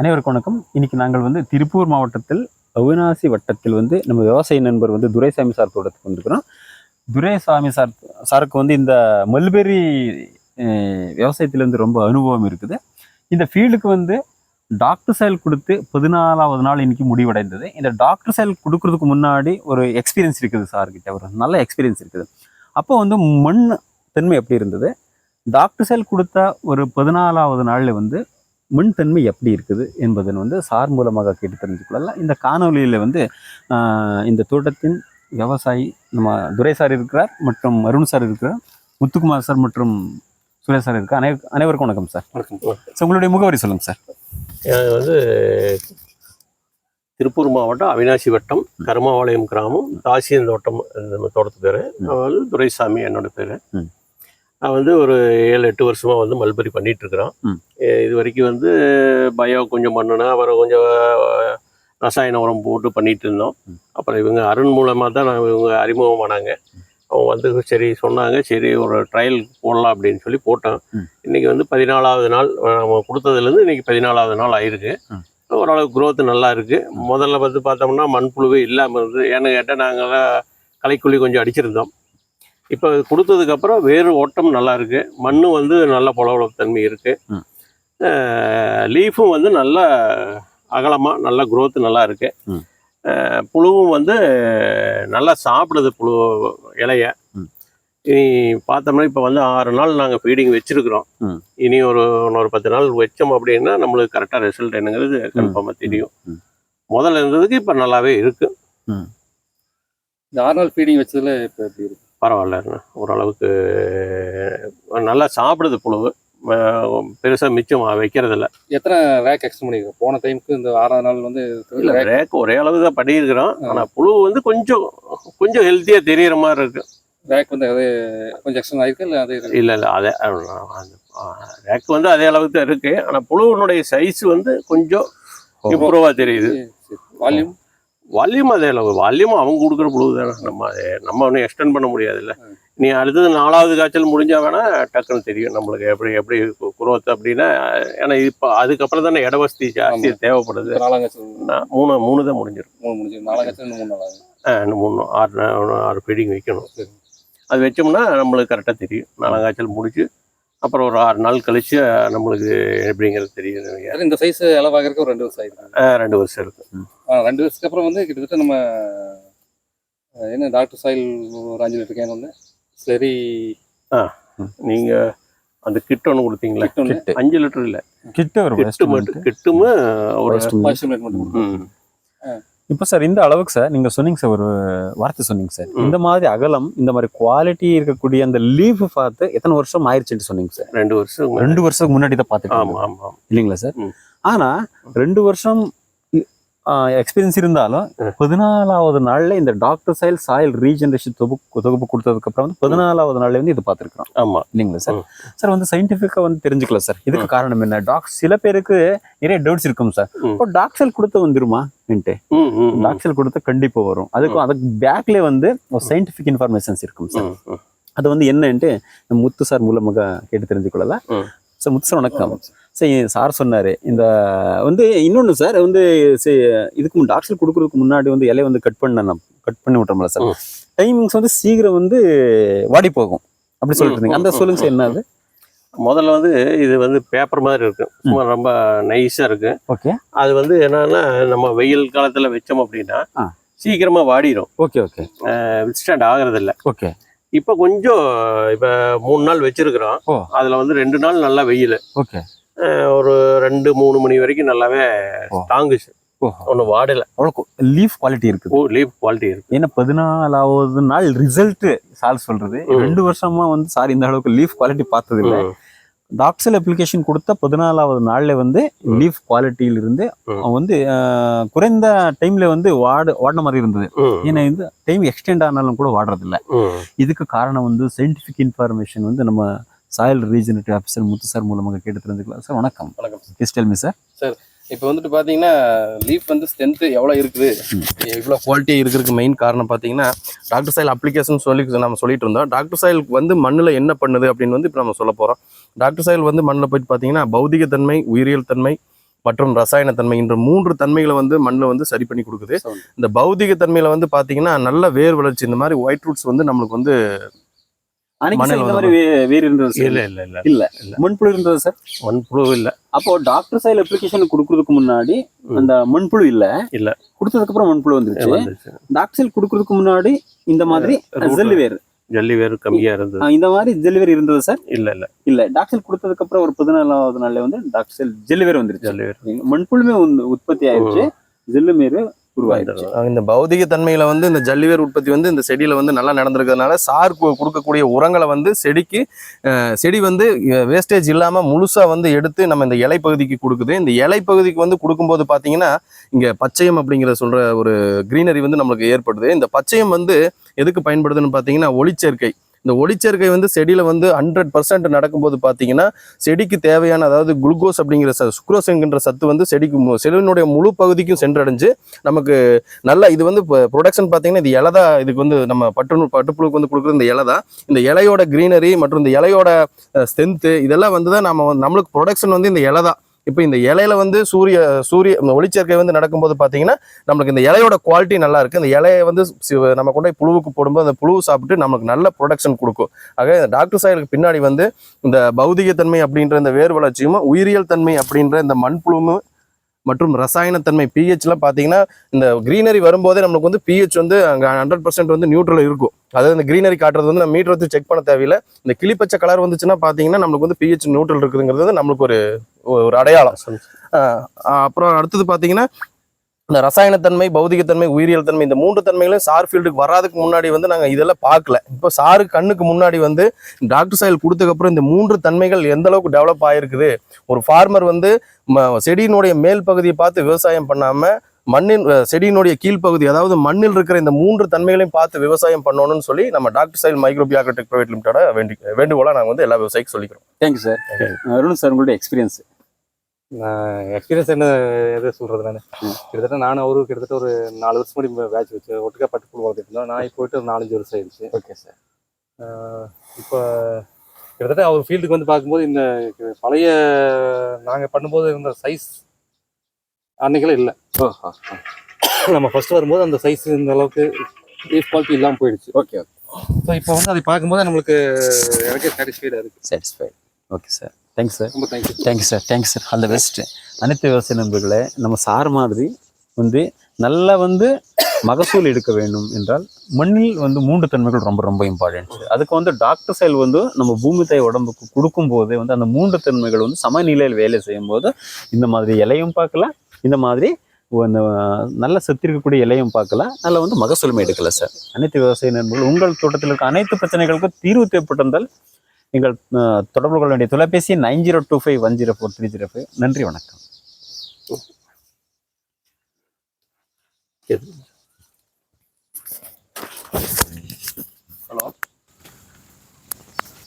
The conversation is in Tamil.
அனைவருக்கும் வணக்கம். இன்னைக்கு நாங்கள் வந்து திருப்பூர் மாவட்டத்தில் அவினாசி வட்டத்தில் வந்து நம்ம விவசாய நண்பர் வந்து துரைசாமி சார் தோட்டத்துக்கு வந்திருக்கிறோம். துரைசாமி சார் சாருக்கு வந்து இந்த மல்பெரி விவசாயத்திலேருந்து ரொம்ப அனுபவம் இருக்குது. இந்த ஃபீல்டுக்கு வந்து டாக்டர் செயல் கொடுத்து பதினாலாவது நாள் இன்னைக்கு முடிவடைந்தது. இந்த டாக்டர் செயல் கொடுக்கறதுக்கு முன்னாடி ஒரு எக்ஸ்பீரியன்ஸ் இருக்குது சார்கிட்ட. ஒரு நல்ல எக்ஸ்பீரியன்ஸ் இருக்குது. அப்போ வந்து மண் தன்மை எப்படி இருந்தது? டாக்டர் செயல் கொடுத்த ஒரு பதினாலாவது நாளில் வந்து மண் தன்மை எப்படி இருக்குது என்பதை வந்து சார் மூலமாக கேட்டு தெரிஞ்சுக்கொள்ளலாம். இந்த காணொலியில் வந்து இந்த தோட்டத்தின் விவசாயி நம்ம துரை சார் இருக்கிறார் மற்றும் அருண் சார் இருக்கிறார் முத்துக்குமார் சார் மற்றும் சுரேஷ் சார் இருக்கார் அனை அனைவருக்கும் வணக்கம் சார். வணக்கம். ஸோ உங்களுடைய முகவரி சொல்லுங்கள் சார். வந்து திருப்பூர் மாவட்டம் அவினாசி வட்டம் கருமாவாளையம் கிராமம் தாசியன் தோட்டம் நம்ம தோட்டத்து பேர். துரைசாமி என்னோட பேர். நான் வந்து ஒரு ஏழு எட்டு வருஷமா வந்து மல்பரி பண்ணிட்டு இருக்கிறோம் ம். எ- இது வரைக்கும் வந்து பயோ கொஞ்சம் பண்ணினேன் அப்புறம் கொஞ்சம் ரசாயன உரம் போட்டு பண்ணிட்டு இருந்தோம். அப்புறம் இவங்க அருண் மூலமாக தான் நான் இவங்க அறிமுகமானாங்க அவங்க வந்து சரி சொன்னாங்க சரி ஒரு ட்ரையல் போடலாம் அப்படின்னு சொல்லி போட்டோம். ம். இன்னைக்கு வந்து பதினாலாவது நாள் நம்ம கொடுத்ததுலேருந்து இன்னைக்கு பதினாலாவது நாள் ஆயிருக்கு. ஓரளவுக்கு growth நல்லா இருக்கு. முதல்ல வந்து பார்த்தோம்னா மண்புழுவே இல்லாமல் இருந்தது. ஏன்னு கேட்டால் நாங்கள்லாம் களைக்குள்ளி கொஞ்சம் அடிச்சிருந்தோம். இப்போ கொடுத்ததுக்கப்புறம் வேறு ஓட்டம் நல்லா இருக்கு. மண் வந்து நல்ல பொலவளப்பு தன்மை இருக்கு. ம். லீஃபும் வந்து நல்ல அகலமாக நல்ல growth நல்லா இருக்கு. ம். அஹ், புழுவும் வந்து நல்லா சாப்பிடுது புழு இலைய. இனி பார்த்தோம்னா இப்போ வந்து ஆறு நாள் நாங்கள் ஃபீடிங் வச்சிருக்கிறோம். இனி ஒரு இன்னொரு பத்து நாள் வச்சோம் அப்படின்னா நம்மளுக்கு கரெக்டாக ரிசல்ட் என்னங்கிறது கன்ஃபார்மாக தெரியும். முதல்ல இருந்ததுக்கு இப்போ நல்லாவே இருக்கு. இந்த ஆறு நாள் ஃபீடிங் வச்சதுல இப்போ எப்படி இருக்கு? பரவாயில்லண்ணா ஓரளவுக்கு நல்லா சாப்பிடுது புழு பெருசாக மிச்சம் வைக்கிறதில்ல. எத்தனை ரேக் எக்ஸ்ட் பண்ணிருக்கோம் போன டைமுக்கு இந்த ஆறாவது நாள் வந்து இல்லை ரேக் ஒரே அளவு தான் பண்ணியிருக்கிறோம். ஆனால் புழு வந்து கொஞ்சம் கொஞ்சம் ஹெல்த்தியாக தெரியிற மாதிரி இருக்கு. ரேக் வந்து அது கொஞ்சம் எக்ஸ்டன் ஆயிருக்கு இல்லை அது இல்லை இல்லை அதே ரேக் வந்து அதே அளவுக்கு தான் இருக்கு. ஆனால் புழுவினுடைய சைஸ் வந்து கொஞ்சம் இம்ப்ரூவாக தெரியுது. வால்யூம் வால்யூம் அதே அளவு வால்யூம் அவங்க கொடுக்குற புழு தானே. நம்ம அதை நம்ம ஒன்றும் எக்ஸ்டெண்ட் பண்ண முடியாதுல்ல. ம். நீ அடுத்தது நாலாவது காய்ச்சல் முடிஞ்சா வேணா டக்குன்னு தெரியும் நம்மளுக்கு எப்படி எப்படி குரோத் அப்படின்னா ஏன்னா இப்போ அதுக்கப்புறம் தானே இட வசதி ஜாஸ்தி தேவைப்படுது. மூணு மூணு தான் முடிஞ்சிடும் மூணு இன்னும் மூணு ஆறு ஆறு ஃபீடிங் வைக்கணும். அது வச்சோம்னா நம்மளுக்கு கரெக்டாக தெரியும். நாலாம் காய்ச்சல் முடிச்சு அப்புறம் ஒரு ஆறு நாள் கழிச்சு நம்மளுக்கு எப்படிங்கிறது தெரியும் நினைக்கிறேன். அது இந்த சைஸ் அளவாகிறதுக்கு ஒரு ரெண்டு வருஷம் ஆயிருக்கு ஆ, ரெண்டு வருஷம் இருக்கு. ஆ, ரெண்டு வருஷத்துக்கு அப்புறம் வந்து கிட்டத்தட்ட நம்ம என்ன டாக்டர் சாயில் ஒரு அஞ்சு லிட்டர் கேன் வந்து சரி நீங்க அந்த கிட் ஒன்று கொடுத்தீங்களா? கிட் அஞ்சு லிட்டர் இல்லை. கிட்ட ஒரு கிட்டு மட்டும் கிட்டுமு ஒரு மட்டும் இப்போ சார் இந்த அளவுக்கு சார் நீங்க சொன்னீங்க சார் ஒரு வார்த்தை சொன்னீங்க சார். இந்த மாதிரி அகலம் இந்த மாதிரி குவாலிட்டி இருக்கக்கூடிய அந்த லீஃப் பார்த்து எத்தனை வருஷம் ஆயிடுச்சுன்னு சொன்னீங்க சார். ரெண்டு வருஷம் ரெண்டு வருஷத்துக்கு முன்னாடி தான் பார்த்துட்டு ஆமா ஆமா. இல்லைங்களா சார்? ம். ஆனா ரெண்டு வருஷம் எக்ஸ்பீரியன்ஸ் இருந்தாலும். பதினாலாவது நாள்ல இந்த டாக்டர் சாயில் சாயில் ரீஜெனரேஷன் தொகுப்பு தொகுப்பு கொடுத்ததுக்கு அப்புறம் வந்து பதினாலாவது நாள்ல வந்து இது பார்த்துருக்கோம் ஆமா. இல்லைங்களா சார். சார் வந்து சயின்டிஃபிக்கா வந்து தெரிஞ்சுக்கலாம் சார். இதுக்கு காரணம் என்ன? டாக் சில பேருக்கு நிறைய டவுட்ஸ் இருக்கும் சார். இப்போ டாக்ஸல் கொடுத்து வந்துருமா? ம், டாக்ஸல் கொடுத்து கண்டிப்பா வரும். அதுக்கும் அதுக்கு பேக்ல வந்து ஒரு சயின்டிஃபிக் இன்ஃபர்மேஷன்ஸ் இருக்கும் சார். அது வந்து என்னன்ட்டு முத்து சார் மூலமாக கேட்டு தெரிஞ்சுக்கொள்ளலாம். சார் முத்து சார் வணக்கம். சரி சார் சொன்னாரு. இந்த வந்து இன்னொன்று சார் வந்து இதுக்கு முன் டாக்டர் கொடுக்கறதுக்கு முன்னாடி வந்து இலையை வந்து கட் பண்ண கட் பண்ணி விட்டுறோம்ல சார். டைமிங்ஸ் வந்து சீக்கிரம் வந்து வாடி போகும். அப்படி சொல்லிட்டு இருந்தீங்க அந்த சொல்லுங்க சார் என்னது? முதல்ல வந்து இது வந்து பேப்பர் மாதிரி இருக்கு. சும்மா ரொம்ப நைஸா இருக்கு. ஓகே. அது வந்து என்னன்னா நம்ம வெயில் காலத்துல வச்சோம் அப்படின்னா ஆ. சீக்கிரமா வாடிடும் ஓகே ஓகே. வித்ஸ்டாண்ட் ஆகுறது இல்ல ஓகே. இப்போ கொஞ்சம் இப்போ மூணு நாள் வச்சிருக்கிறோம். அதுல வந்து ரெண்டு நாள் நல்லா வெயில். ஓகே. ஒரு ரெண்டு மூணு மணி வரைக்கும் நல்லாவே. தாங்குச்சு. ஒன்றும் வாடல. அவ்வளோ லீஃப் குவாலிட்டி இருக்குது. ஓ லீஃப் குவாலிட்டி இருக்கு. ஏன்னா பதினாலாவது நாள் ரிசல்ட் சால் சொல்றது. ரெண்டு வருஷமா வந்து சார் இந்த அளவுக்கு லீஃப் குவாலிட்டி பார்த்தது இல்லை டாக்ஸல் அப்ளிகேஷன் கொடுத்த பதினாலாவது நாள்ல வந்து. லீஃப் குவாலிட்டியில இருந்து ம். அவன் வந்து குறைந்த டைம்ல வந்து வாடு வாடின மாதிரி இருந்தது. ஏன்னா இந்த டைம் எக்ஸ்டெண்ட் ஆனாலும் கூட வாடுறது இல்ல ம். இதுக்கு காரணம் வந்து சயின்டிஃபிக் இன்ஃபர்மேஷன் வந்து நம்ம soil regenerative officer Muthu sir மூலமாக கேட்டு தெரிஞ்சுக்கலாம். சார் வணக்கம். வணக்கம். ப்ளீஸ் டெல் மீ சார் இப்போ வந்துட்டு பார்த்தீங்கன்னா லீஃப் வந்து ஸ்ட்ரென்த்து எவ்வளோ இருக்குது? இவ்வளோ குவாலிட்டி இருக்கிறதுக்கு மெயின் காரணம் பார்த்தீங்கன்னா டாக்டர் சாயில் அப்ளிகேஷன் சொல்லி நம்ம சொல்லிட்டு இருந்தோம். டாக்டர் சாயில் வந்து மண்ணில் என்ன பண்ணுது அப்படின்னு வந்து இப்போ நம்ம சொல்ல போகிறோம் டாக்டர் சாயில் வந்து மண்ணில் போயிட்டு பார்த்தீங்கன்னா பௌதிக தன்மை உயிரியல் தன்மை மற்றும் ரசாயன தன்மை என்ற மூன்று தன்மைகளை வந்து மண்ணில் வந்து சரி பண்ணி கொடுக்குது. இந்த பௌதிக தன்மையில வந்து பாத்தீங்கன்னா நல்ல வேர் வளர்ச்சி இந்த மாதிரி ஒயிட் ரூட்ஸ் வந்து நம்மளுக்கு வந்து அன்னைக்கு இந்த மாதிரி வே- வேர் இருந்தது இல்லை இல்லை இல்லை. இல்ல. மண்புழு இருந்தது சார்? மண்புழு இல்லை. அப்போ டாக்டர் சைல் அப்ளிகேஷன் கொடுக்கறதுக்கு முன்னாடி. அந்த மண்புழு இல்ல. இல்ல. கொடுத்ததுக்கு அப்புறம் மண்புழு வந்துருச்சு. டாக்டர் சைல் கொடுக்கறதுக்கு முன்னாடி இந்த மாதிரி ஜெல்லி வேர். ஜல்லி வேறு கம்மியாக இருந்தது. இந்த மாதிரி ஜெல்லி இருந்தது சார்? இல்லை இல்லை. இல்ல. டாக்டர் கொடுத்ததுக்கு அப்புறம் ஒரு பதினாலாவது நாள்ல வந்து டாக்டர் ஜெல்லி வேர் வந்துருச்சு. ஜல்லி வேறு மண்புழுமே உற்பத்தி ஆயிருச்சு. ஜெல்லு மேரு உருவாயிருச்சு இந்த பௌதிக தன்மையில வந்து இந்த ஜல்லிவேர் உற்பத்தி வந்து இந்த செடியில வந்து நல்லா நடந்திருக்கிறதுனால சார் கொடுக்கக்கூடிய உரங்களை வந்து செடிக்கு செடி வந்து வேஸ்டேஜ் இல்லாம முழுசா வந்து எடுத்து நம்ம இந்த இலை பகுதிக்கு கொடுக்குது. இந்த இலை பகுதிக்கு வந்து கொடுக்கும்போது பாத்தீங்கன்னா இங்க பச்சையம் அப்படிங்கிற சொல்ற ஒரு கிரீனரி வந்து நம்மளுக்கு ஏற்படுது. இந்த பச்சையம் வந்து எதுக்கு பயன்படுதுன்னு பாத்தீங்கன்னா ஒளிச்சேர்க்கை. இந்த ஒளிச்சேர்க்கை வந்து செடியில் வந்து ஹண்ட்ரட் பர்சன்ட் நடக்கும்போது பார்த்தீங்கன்னா செடிக்கு தேவையான அதாவது குளுக்கோஸ் அப்படிங்கிற ச சுக்ரோஸ் என்கின்ற சத்து வந்து செடிக்கு மு- செடியினுடைய முழு பகுதிக்கும் சென்றடைஞ்சு நமக்கு நல்ல இது வந்து இப்போ ப்ரொடக்ஷன் பார்த்தீங்கன்னா இது இலை தான் இதுக்கு வந்து நம்ம பட்டு பட்டுப்புழுக்கு வந்து கொடுக்குற இந்த இலை தான். இந்த இலையோட க்ரீனரி மற்றும் இந்த இலையோட ஸ்ட்ரென்த்து இதெல்லாம் வந்து தான் நம்ம வந்து- நம்மளுக்கு ப்ரொடக்ஷன் வந்து இந்த இலை தான். இப்போ இந்த இலையில வந்து சூரிய சூரிய ஒளிச்சேர்க்கை வந்து நடக்கும்போது பார்த்தீங்கன்னா நம்மளுக்கு இந்த இலையோட குவாலிட்டி நல்லா இருக்குது இந்த இலையை வந்து நம்ம கொண்டு போய் புழுவுக்கு போடும்போது அந்த புழு சாப்பிட்டு நமக்கு நல்ல ப்ரொடக்ஷன் கொடுக்கும். ஆக இந்த டாக்டர் சாயலுக்கு பின்னாடி வந்து இந்த பௌதிக தன்மை அப்படின்ற இந்த வேர் வளர்ச்சியும் உயிரியல் தன்மை அப்படின்ற இந்த மண்புழுவும் மற்றும் ரசாயனத்தன்மை பிஹெச்லாம் பார்த்தீங்கன்னா இந்த கிரீனரி வரும்போதே நம்மளுக்கு வந்து பிஹெச் வந்து அங்கே ஹண்ட்ரட் பர்சன்ட் வந்து நியூட்ரல் இருக்கும். அதாவது இந்த கிரீனரி காட்டுறது வந்து நம்ம மீட்டர் வச்சு செக் பண்ண தேவையில்லை. இந்த கிளிப்பச்சை கலர் வந்துச்சுன்னா பார்த்தீங்கன்னா நம்மளுக்கு வந்து பிஹெச் நியூட்ரல் இருக்குதுங்கிறது நம்மளுக்கு ஒரு ஒரு அடையாளம். அப்புறம் அடுத்தது பார்த்தீங்கன்னா இந்த ரசாயனத்தன்மை பௌதிகத்தன்மை உயிரியல் தன்மை இந்த மூன்று தன்மைகளும் சார் ஃபீல்டுக்கு வராதுக்கு முன்னாடி வந்து நாங்கள் இதெல்லாம் பார்க்கல. இப்போ சாரு கண்ணுக்கு முன்னாடி வந்து டாக்டர் சாயல் கொடுத்ததுக்கப்புறம் இந்த மூன்று தன்மைகள் எந்த அளவுக்கு டெவலப் ஆயிருக்குது? ஒரு ஃபார்மர் வந்து செடியினுடைய மேல் பகுதியை பார்த்து விவசாயம் பண்ணாம மண்ணின் செடியினுடைய கீழ்ப்பகுதி அதாவது மண்ணில் இருக்கிற இந்த மூன்று தன்மைகளையும் பார்த்து விவசாயம் பண்ணணும்னு சொல்லி நம்ம doctor soil Microbia Agrotech private லிமிட்டோட வேண்டி வேண்டுகோளா நாங்கள் வந்து எல்லா விவசாயிக்கும் சொல்லிக்கிறோம். Thank you sir Arun sir உங்களுடைய எக்ஸ்பீரியன்ஸ் எக்ஸ்பீரியன்ஸ் என்ன எது சொல்றது நான். கிட்டத்தட்ட நானும் அவரும் கிட்டத்தட்ட ஒரு நாலு வருஷம் முன்னாடி பேட்ச் வச்சு ஒட்டுக்கா பட்டு புழு வளர்த்துட்டு இருந்தோம் நான் போயிட்டு ஒரு நாலஞ்சு வருஷம் ஆயிடுச்சு. ஓகே சார் இப்போ கிட்டத்தட்ட அவர் ஃபீல்டுக்கு வந்து பார்க்கும்போது இந்த பழைய நாங்கள் பண்ணும்போது இருந்த சைஸ் அன்னைக்கெல்லாம் இல்லை. ஓஹோ நம்ம ஃபர்ஸ்ட் வரும்போது அந்த சைஸ் இந்த அளவுக்கு லீஃப் குவாலிட்டி இல்லாமல் போயிடுச்சு. ஓகே ஓகே ஸோ இப்போ வந்து அதை பார்க்கும்போது நம்மளுக்கு எனக்கே சாட்டிஸ்ஃபைடாக இருக்குது satisfied okay sir thanks sir ரொம்ப thank you thank you sir thanks sir all the best அனைத்து விவசாய நண்பர்களே நம்ம சார் மாதிரி வந்து நல்லா வந்து மகசூல் எடுக்க வேண்டும் என்றால் மண்ணில் வந்து மூன்று தன்மைகள் ரொம்ப ரொம்ப இம்பார்ட்டன்ட் அதுக்கு வந்து டாக்டர் செயல் வந்து நம்ம பூமி தாய் உடம்புக்கு கொடுக்கும் போதே வந்து அந்த மூன்று தன்மைகள் வந்து சமநிலையில் வேலை செய்யும் போது இந்த மாதிரி இலையும் பார்க்கலாம். இந்த மாதிரி அந்த நல்ல செத்து இருக்கக்கூடிய இலையும் பார்க்கலாம். நல்ல வந்து மகசூலுமே எடுக்கல சார் அனைத்து விவசாய நண்பர்கள் உங்கள் தோட்டத்தில் இருக்க அனைத்து பிரச்சனைகளுக்கும் தீர்வு தேவைப்பட்டிருந்தால் நீங்கள் தொடர்பு கொள்ள வேண்டிய தொலைபேசி nine zero two five one zero four three zero five நன்றி வணக்கம் Thank you.